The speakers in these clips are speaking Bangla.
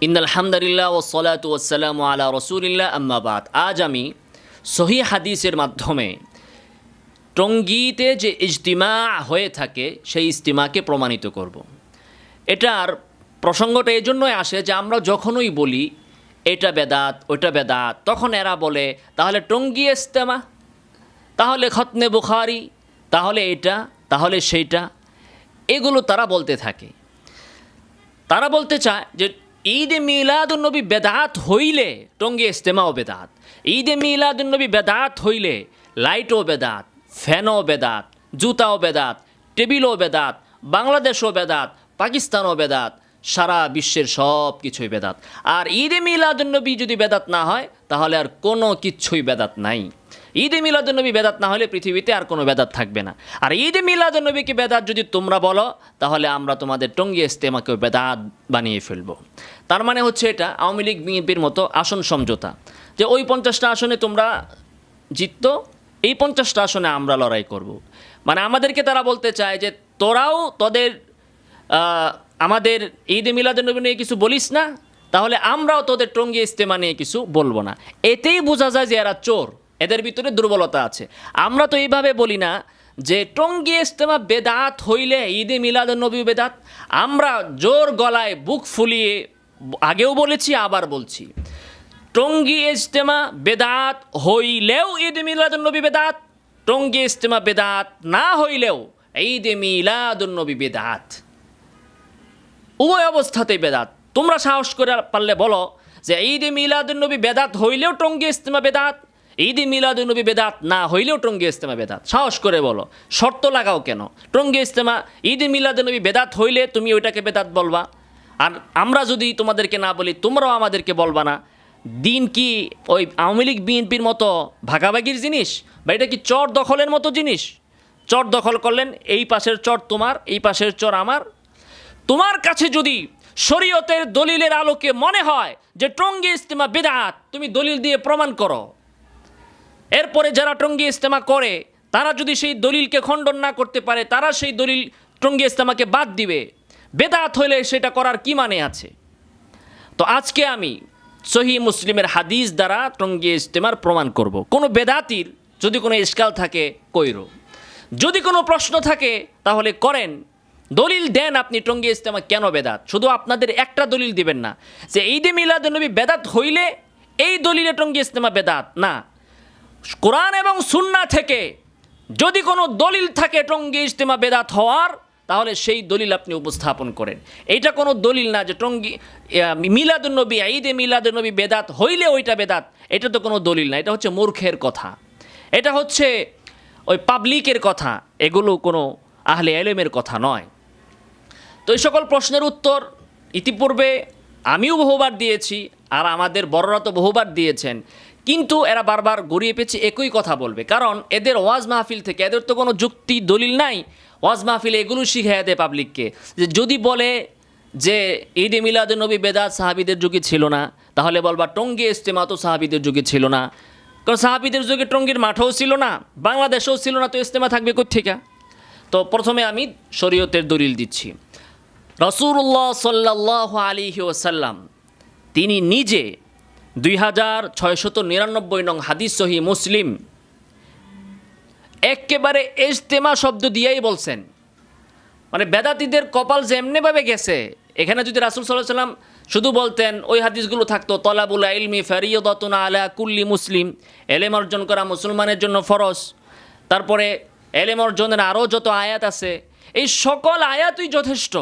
ইন্দাল হামদারিল্লাহ ও সলাত আলা রসুলিল্লাহ আম্মাবাদ আজ আমি সহি হাদিসের মাধ্যমে টঙ্গিতে যে ইজতিমা হয়ে থাকে, সেই ইজতিমাকে প্রমাণিত করব। এটার প্রসঙ্গটা এই জন্যই আসে যে আমরা যখনই বলি, এটা বেদাত ওটা বেদাত, তখন এরা বলে, তাহলে টঙ্গি ইজতেমা, তাহলে খতনে বুখারি, তাহলে এটা, তাহলে সেইটা, এগুলো তারা বলতে থাকে তারা বলতে চায় যে ঈদে মিলাদুন্নবী বেদাত হইলে টঙ্গি ইস্তেমাও বেদাত। ঈদে মিলাদুন্নবী বেদাত হইলে লাইটও বেদাত, ফ্যানও বেদাত, জুতাও বেদাত, টেবিলও বেদাত, বাংলাদেশও বেদাত, পাকিস্তানও বেদাত সারা বিশ্বের সব কিছুই বেদাত। আর ঈদে মিলাদুন্নবী যদি বেদাত না হয়, তাহলে আর কোনো কিচ্ছুই বেদাত নাই। ঈদে মিলাদুন্নবী বেদাত না হলে পৃথিবীতে আর কোনো বেদাত থাকবে না। আর ঈদে মিলাদুন্নবীকে বেদাত যদি তোমরা বলো, তাহলে আমরা তোমাদের টঙ্গি ইস্তেমাকেও বেদাত বানিয়ে ফেলব। তার মানে হচ্ছে এটা, আওয়ামী লীগ বিএনপির মতো আসন সমঝোতা। যে ওই পঞ্চাশটা আসনে তোমরা জিততো, এই পঞ্চাশটা আসনে আমরা লড়াই করব। মানে আমাদেরকে তারা বলতে চায় যে তোরাও তোদের আমাদের ঈদে মিলাদুন্নবী নিয়ে কিছু বলিস না, তাহলে আমরাও তোদের টঙ্গি ইস্তেমা নিয়ে কিছু বলব না। এতেই বোঝা যায় যে এরা চোর, এদের ভিতরে দুর্বলতা আছে। আমরা তো এইভাবে বলি না যে টঙ্গি ইস্তেমা বেদাত হইলে ঈদে মিলাদুন্নবী বেদাত। আমরা জোর গলায় বুক ফুলিয়ে আগেও বলেছি, আবার বলছি। টঙ্গি ইজতেমা বেদাত হইলেও ঈদ মিলাদুন্নবী বেদাত, টঙ্গি ইজতেমা বেদাত না হইলেও ঈদ মিলাদুন্নবী বেদাত। উভয় অবস্থাতেই বেদাত। তোমরা সাহস করে পারলে বলো যে ঈদ এ মিলাদুন্নবী বেদাত হইলেও টঙ্গি ইজতেমা বেদাত, ঈদ মিলাদুন্নবী বেদাত না হইলেও টঙ্গি ইজতেমা বেদাত। সাহস করে বলো, শর্ত লাগাও কেন? টঙ্গি ইজতেমা, ঈদ মিলাদুন্নবী বেদাত হইলে তুমি ওইটাকে বেদাত বলবা? আর আমরা যদি তোমাদেরকে না বলি, তোমরাও আমাদেরকে বলবা না। দিন কি ওই আওয়ামী লীগ, বিএনপির মতো ভাগাভাগির জিনিস? বা এটা কি চর দখলের মতো জিনিস? চর দখল করলেন, এই পাশের চর তোমার, এই পাশের চর আমার তোমার কাছে যদি শরীয়তের দলিলের আলোকে মনে হয় যে টঙ্গি ইস্তেমা বেদাত তুমি দলিল দিয়ে প্রমাণ করো। এরপরে যারা টঙ্গি ইস্তেমা করে, তারা যদি সেই দলিলকে খণ্ডন না করতে পারে, তারা সেই দলিল টঙ্গি ইস্তেমাকে বাদ দিবে। বেদাত হইলে সেটা করার কি মানে আছে? তো আজকে আমি সহি মুসলিমের হাদিস দ্বারা টঙ্গি ইস্তেমার প্রমাণ করব। কোনো বেদাতির যদি কোনো ইস্কাল থাকে, কইরো। যদি কোনো প্রশ্ন থাকে, তাহলে করেন। দলিল দেন আপনি টঙ্গি ইজতেমা কেন বেদাত? শুধু আপনাদের একটা দলিল দিবেন না। যে ঈদে মিলাদুন্নবী বেদাত হইলে এই দলিলে টঙ্গি ইজতেমা বেদাত না। কোরআন এবং সুন্না থেকে যদি কোনো দলিল থাকে টঙ্গি ইজতেমা বেদাত হওয়ার, তাহলে সেই দলিল আপনি উপস্থাপন করেন। এইটা কোনো দলিল না যে টঙ্গি মিলাদুন্নবী ঈদে মিলাদুন্নবী বেদাত হইলে ওইটা বেদাত। এটা তো কোনো দলিল না, এটা হচ্ছে মূর্খের কথা। এটা হচ্ছে ওই পাবলিকের কথা, এগুলো কোনো আহলে এলেমের কথা নয়। তো এই সকল প্রশ্নের উত্তর ইতিপূর্বে আমিও বহুবার দিয়েছি আর আমাদের বড়রা তো বহুবার দিয়েছেন। কিন্তু এরা বারবার গড়িয়ে পেয়েছে একই কথা বলবে। কারণ এদের ওয়াজ মাহফিল থেকে এদের তো কোনো যুক্তি দলিল নাই। ওয়াজ মাহফিলে এগুলো শিখাই দেয় পাবলিককে। যে যদি বলে যে ঈদ মিলাদ নবী বেদাত সাহাবিদের যুগে ছিল না, তাহলে বলবা টঙ্গি ইস্তেমা তো সাহাবিদের যুগে ছিল না। কারণ সাহাবিদের যুগে টঙ্গির মাঠও ছিল না, বাংলাদেশেও ছিল না, তো ইস্তেমা থাকবে কোথেকে তো প্রথমে আমি শরীয়তের দলিল দিচ্ছি। রসুল্লাহ সাল্লাহ আলিহি ওসাল্লাম তিনি নিজে দুই হাজার ছয়শত নিরানব্বই নং হাদিস সহি মুসলিম, একেবারে এজতেমা শব্দ দিয়েই বলছেন। মানে বেদাতিদের কপাল যেমনিভাবে গেছে, এখানে যদি রাসুল সাল্লাহ সাল্লাম শুধু বলতেন, ওই হাদিসগুলো থাকতো, তলাবুল ইলমি ফেরিয়দতুনা আলা কুল্লি মুসলিম, এলেম অর্জন করা মুসলমানের জন্য ফরজ, তারপরে এলেম অর্জনের আরও যত আয়াত আছে, এই সকল আয়াতই যথেষ্ট।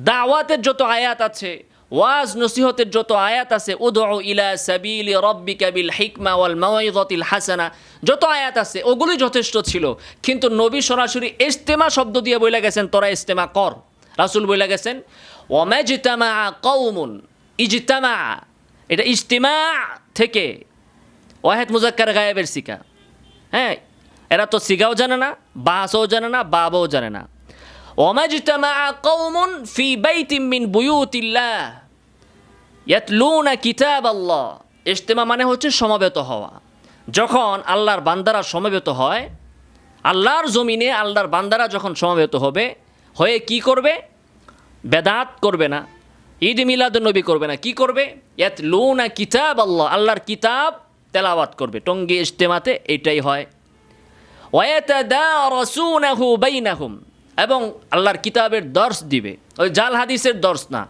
দাওয়াতের যত আয়াত আছে, ওয়াজ নসিহতের যত আয়াত আছে উদ ইলা সাবিল রব্বিকা বিল হিকমা ওয়াল মাওয়াইযাতিল হাসানা, যত আয়াত আছে ওগুলি যথেষ্ট ছিল। কিন্তু নবী সরাসরি ইজতেমা শব্দ দিয়ে বইলা গেছেন, তোরা ইজতেমা কর। রাসূল বইলা গেছেন, ওয়ামাজতামা কওমুন, ইজতামা। এটা ইজতিমা থেকে। ওয়াহেদ মুজাক্কার গায়েবের শিকা। হ্যাঁ এরা তো সিগাও জানে না, বাসও জানে না, বাবাও জানে না। আল্লাহ ইজতেমা মানে হচ্ছে সমবেত হওয়া। যখন আল্লাহর বান্দারা সমবেত হয়, আল্লাহর জমিনে আল্লাহর বান্দারা যখন সমবেত হবে, হয়ে কি করবে? বেদাত করবে না। ঈদ মিলাদুন নবী করবে না। কি করবে? ইয়াত লুনা কিতাব আল্লাহ। আল্লাহর কিতাব তেলাওয়াত করবে। টঙ্গি ইজতেমাতে এটাই হয়। ওয়াতাদারাসুনাহু বাইনাহুম। এবং আল্লাহর কিতাবের দর্শ দিবে। ওই জাল হাদিসের দর্শ না।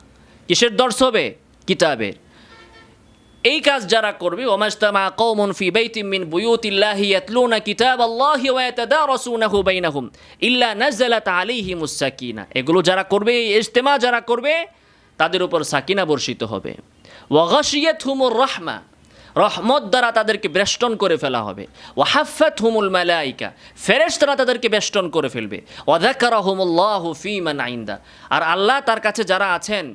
কিসের দর্শ হবে? কিতাবের। এই কাজ যারা করবে ওমাজতামা কওমুন ফি বাইতিম মিন বুয়ুতিল্লাহি ইয়াতলুনা কিতাবাল্লাহি ওয়া ইয়াতাদারাসুনাহু বাইনাহুম ইল্লা নাযালাত আলাইহিমুস সাকিনা। এগুলো যারা করবে, এই ইজতেমা যারা করবে, তাদের উপর সাকিনা বর্ষিত হবে। ওয়া গাশিয়াতহুমুর রাহমা। রহমত দ্বারা তাদেরকে বেষ্টন করে ফেলা হবে। ওয়াহাফাত হুমুল মালাইকা, ফেরেশতারা তাদেরকে বেষ্টন করে ফেলবে। ওয়াদাকারাহুমুল্লাহু ফীমান আইন্দা, আর আল্লাহ তার কাছে যারা আছেন,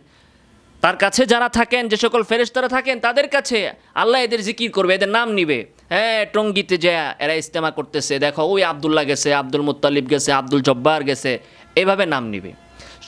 তার কাছে যারা থাকেন, যে সকল ফেরেশতারা থাকেন, তাদের কাছে আল্লাহ এদের জিকির করবে, এদের নাম নিবে। হ্যাঁ টঙ্গিতে যে এরা ইস্তেমা করতেছে, দেখো, ওই আবদুল্লাহ গেছে, আব্দুল মুত্তালিব গেছে, আব্দুল জব্বার গেছে, এভাবে নাম নিবে।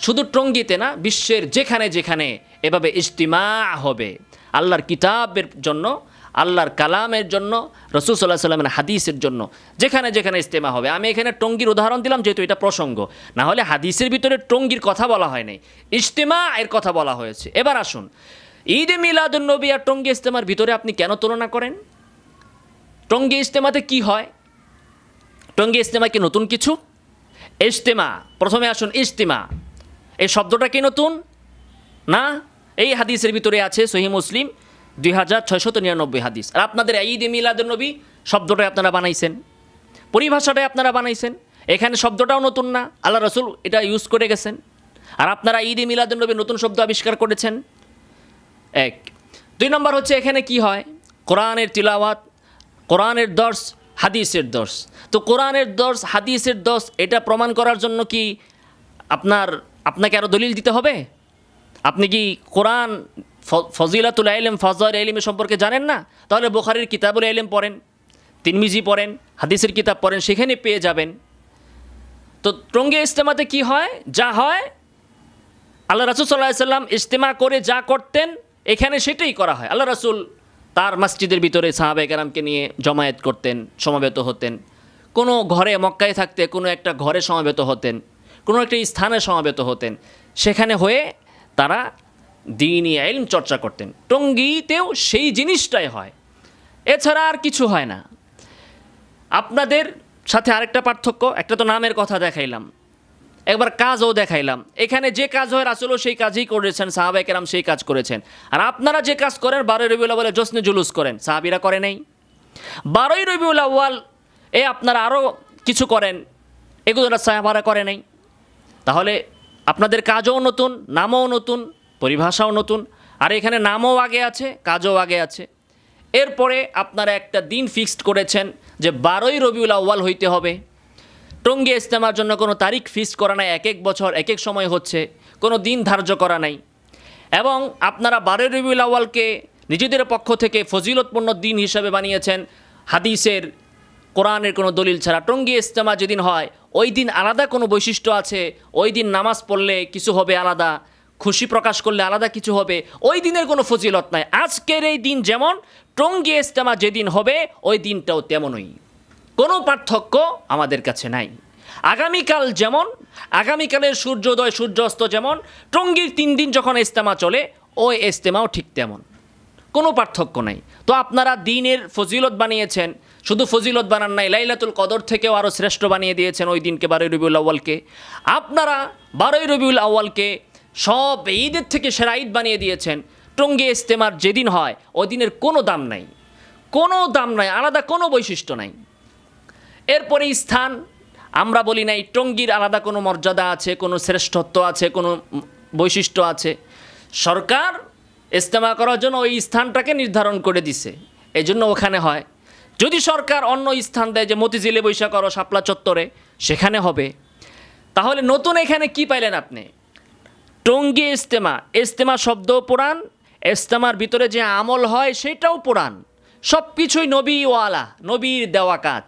শুধু টঙ্গিতে না, বিশ্বের যেখানে যেখানে এভাবে ইজতিমা হবে। আল্লাহর কিতাবের জন্য আল্লাহর কালামের জন্য, রসুল সাল্লাহ সাল্লামের হাদিসের জন্য। যেখানে যেখানে ইস্তেমা হবে। আমি এখানে টঙ্গির উদাহরণ দিলাম, যেহেতু এটা প্রসঙ্গ। না হলে হাদিসের ভিতরে টঙ্গির কথা বলা হয় নাই। ইজতেমা এর কথা বলা হয়েছে। এবার আসুন। ঈদ এ মিলাদুল নবী আর টঙ্গি ইস্তেমার ভিতরে আপনি কেন তুলনা করেন? টঙ্গি ইজতেমাতে কি হয়? টঙ্গি ইজতেমা কি নতুন কিছু? ইজতেমা প্রথমে আসুন ইজতেমা এই শব্দটা কি নতুন? না? এই হাদিসের ভিতরে আছে সহি মুসলিম। দুই হাজার ছয়শত নিরানব্বই হাদিস। আর আপনাদের ঈদ এ মিলাদুল নবী শব্দটাই আপনারা বানাইছেন। পরিভাষাটাই আপনারা বানাইছেন। এখানে শব্দটাও নতুন না। আল্লাহ রসুল এটা ইউজ করে গেছেন। আর আপনারা ঈদ এ মিলাদুল নবী নতুন শব্দ আবিষ্কার করেছেন। এক। দুই নম্বর হচ্ছে এখানে কি হয়? কোরআনের তিলাওয়াত, কোরআনের দর্শ, হাদিসের দর্শ। তো কোরআনের দর্শ, হাদিসের দর্শ, এটা প্রমাণ করার জন্য কি আপনার, আপনাকে আরও দলিল দিতে হবে? আপনি কি কোরআন ফজিলাতুল আইলেম ফজর এলিম সম্পর্কে জানেন না? তাহলে বোখারির কিতাবুল আইলেম পড়েন তিনমিজি পড়েন, হাদিসের কিতাব পড়েন, সেখানে পেয়ে যাবেন। তো টঙ্গে ইজতেমাতে কি হয়? যা হয়, আল্লাহ রাসুল সাল্লাহ সাল্লাম ইজতেমা করে যা করতেন, এখানে সেটাই করা হয়। আল্লাহ রাসুল তার মসজিদের ভিতরে সাহাবে কেরামকে নিয়ে জমায়েত করতেন, সমাবেত হতেন। কোনো ঘরে মক্কায় থাকতে কোনো একটা ঘরে সমাবেত হতেন, কোনো একটা স্থানে সমাবেত হতেন। সেখানে হয়ে তারা দিনই আইলম চর্চা করতেন। টঙ্গিতেও সেই জিনিসটাই হয়। এছাড়া আর কিছু হয় না। আপনাদের সাথে আরেকটা পার্থক্য, একটা তো নামের কথা দেখাইলাম। একবার কাজও দেখাইলাম। এখানে যে কাজ হয় আসলেও সেই কাজই করেছেন সাহাবাই কেরাম সেই কাজ করেছেন। আর আপনারা যে কাজ করেন, বারোই রবিউল বলে জশ্নে জুলুস করেন, সাহাবিরা করে নাই। বারোই রবিউল আউ্য়াল এ আপনারা আরও কিছু করেন এগুলো সাহাবারা করে নাই। তাহলে আপনাদের কাজও নতুন, নামও নতুন পরিভাষাও নতুন। আর এখানে নামও আগে আছে, কাজও আগে আছে। এরপরে আপনারা একটা দিন ফিক্সড করেছেন যে বারোই রবিউল আউ্য়াল হইতে হবে। টঙ্গি ইস্তেমার জন্য কোনো তারিখ ফিক্সড করা নাই, এক এক বছর, এক এক সময় হচ্ছে। কোনো দিন ধার্য করা নাই। এবং আপনারা বারোই রবিউল আউ্য়ালকে নিজেদের পক্ষ থেকে ফজিলতপূর্ণ দিন হিসাবে বানিয়েছেন। হাদিসের, কোরআনের কোনো দলিল ছাড়া। টঙ্গি ইস্তেমা যেদিন হয়, ওই দিন আলাদা কোনো বৈশিষ্ট্য আছে। ওই দিন নামাজ পড়লে কিছু হবে আলাদা। প্রকাশ করলে আলাদা কিছু হবে, ওই দিনের কোনো ফজিলত নাই। আজকের এই দিন যেমন, টঙ্গি ইস্তেমা যেদিন হবে, ওই দিনটাও তেমনই। কোনো পার্থক্য আমাদের কাছে নাই। আগামীকাল যেমন, আগামীকালের সূর্যোদয় সূর্যাস্ত যেমন, টঙ্গির তিন দিন যখন ইস্তেমা চলে, ওই ইস্তেমাও ঠিক তেমন। কোনো পার্থক্য নাই। তো আপনারা দিনের ফজিলত বানিয়েছেন, শুধু ফজিলত বানান নাই, লাইলাতুল কদর থেকেও আরও শ্রেষ্ঠ বানিয়ে দিয়েছেন ওই দিনকে বারোই রবিউল আউ্য়ালকে। আপনারা বারোই রবিউল আউ্য়ালকে সব ঈদের থেকে সেরা ঈদ বানিয়ে দিয়েছেন। টঙ্গি ইস্তেমার যেদিন হয় ওই দিনের কোনো দাম নাই। কোনো দাম নাই, আলাদা কোনো বৈশিষ্ট্য নাই। এরপরে স্থান, আমরা বলি নাই, টঙ্গির আলাদা কোনো মর্যাদা আছে, কোনো শ্রেষ্ঠত্ব আছে, কোনো বৈশিষ্ট্য আছে। সরকার ইস্তেমা করার জন্য ওই স্থানটাকে নির্ধারণ করে দিছে। এই জন্য ওখানে হয়। যদি সরকার অন্য স্থান দেয়, যে মতিঝিলে বৈশা করো শাপলা চত্বরে, সেখানে হবে। তাহলে নতুন এখানে কি পাইলেন আপনি? টঙ্গি ইস্তেমা ইস্তেমা শব্দ পুরাণ, ইস্তেমার ভিতরে যে আমল হয় সেটাও পুরাণ। সব কিছুই নবীওয়ালা, নবীর দেওয়া কাজ।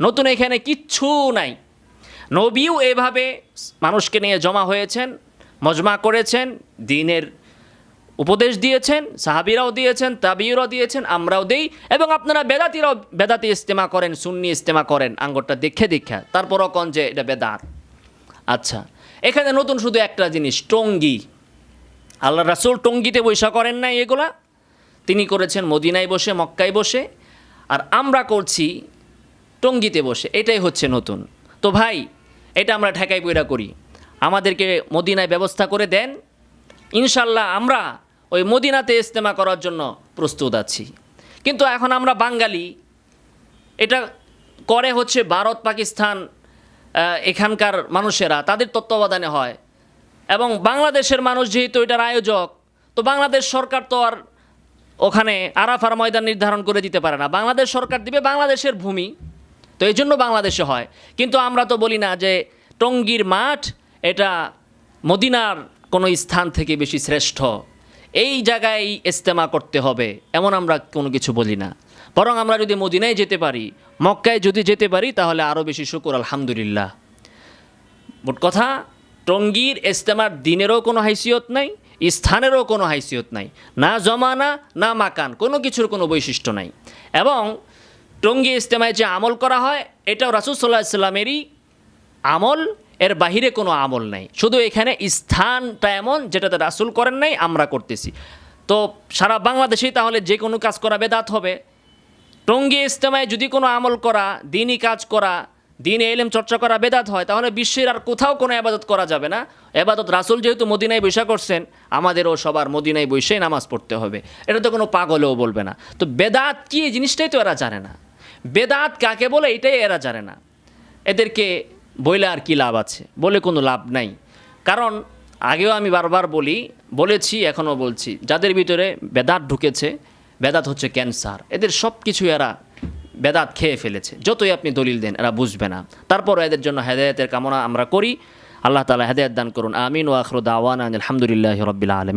নতুন এখানে কিচ্ছু নাই। নবীও এভাবে মানুষকে নিয়ে জমা হয়েছেন, মজমা করেছেন, দিনের উপদেশ দিয়েছেন, সাহাবিরাও দিয়েছেন তাবিরাও দিয়েছেন, আমরাও দেই এবং আপনারা বেদাতিরাও, বেদাতি ইস্তেমা করেন, সুন্নি ইস্তেমা করেন, আঙ্গরটা দেখে দেখে। তারপরও কন যে এটা বেদাত। আচ্ছা এখানে নতুন শুধু একটা জিনিস, টঙ্গি। আল্লাহ রাসুল টঙ্গিতে বৈশা করেন নাই এগুলা। তিনি করেছেন মদিনায় বসে, মক্কায় বসে, আর আমরা করছি টঙ্গিতে বসে। এটাই হচ্ছে নতুন। তো ভাই, এটা আমরা ঠেকাই বইরা করি। আমাদেরকে মদিনায় ব্যবস্থা করে দেন। ইনশাল্লাহ আমরা ওই মদিনাতে ইস্তেমা করার জন্য প্রস্তুত আছি। কিন্তু এখন আমরা বাঙালি। এটা করে হচ্ছে ভারত, পাকিস্তান এখানকার মানুষেরা, তাদের তত্ত্বাবধানে হয়। এবং বাংলাদেশের মানুষ যেহেতু এটার আয়োজক, তো বাংলাদেশ সরকার তো আর ওখানে আরাফার ময়দান নির্ধারণ করে দিতে পারে না। বাংলাদেশ সরকার দিবে বাংলাদেশের ভূমি, তো এই জন্য বাংলাদেশে হয়। কিন্তু আমরা তো বলি না যে টঙ্গীর মাঠ এটা মদিনার কোনো স্থান থেকে বেশি শ্রেষ্ঠ। এই জায়গায় ইস্তেমা করতে হবে, এমন আমরা কোনো কিছু বলি না। বরং আমরা যদি মদিনায় যেতে পারি মক্কায় যদি যেতে পারি, তাহলে আরও বেশি শুকুর, আলহামদুলিল্লাহ। মোট কথা, টঙ্গীর ইস্তেমার দিনেরও কোনো হাইসিয়ত নাই, স্থানেরও কোনো হাইসিয়ত নাই। না জমানা, না মাকান, কোনো কিছুর কোনো বৈশিষ্ট্য নাই। এবং টঙ্গী ইস্তেমায় যে আমল করা হয়, এটাও রাসুল সাল্লাহ ইসলামেরই আমল, এর বাহিরে কোনো আমল নাই। শুধু এখানে স্থানটা এমন, যেটাতে রাসুল করেন নাই, আমরা করতেছি। তো সারা বাংলাদেশেই তাহলে যে কোনো কাজ করা বেদাত হবে। টঙ্গী ইস্তেমায় যদি কোনো আমল করা, দিনই কাজ করা, দিন এলেম চর্চা করা বেদাত হয়, তাহলে বিশ্বের আর কোথাও কোনো আবাদত করা যাবে না। এবাদত রাসুল যেহেতু মদিনায় বৈশা করছেন, আমাদেরও সবার মদিনায় বৈশাই নামাজ পড়তে হবে। এটা তো কোনো পাগলেও বলবে না। তো বেদাত কি এই জিনিসটাই তো এরা জানে না। বেদাত কাকে বলে এটাই এরা জানে না। এদেরকে বইলে আর কি লাভ আছে? বলে কোনো লাভ নাই। কারণ আগেও আমি বারবার বলি, বলেছি, এখনও বলছি, যাদের ভিতরে বেদাত ঢুকেছে বেদাত হচ্ছে ক্যান্সার। এদের সব কিছু এরা বেদাত খেয়ে ফেলেছে। যতই আপনি দলিল দেন, এরা বুঝবে না। তারপর এদের জন্য হেদায়তের কামনা আমরা করি। আল্লাহ তালা হেদায়ত দান করুন। আমিন ও আখরুদ আওয়ান আলহামদুলিল্লাহ রবিল আলমী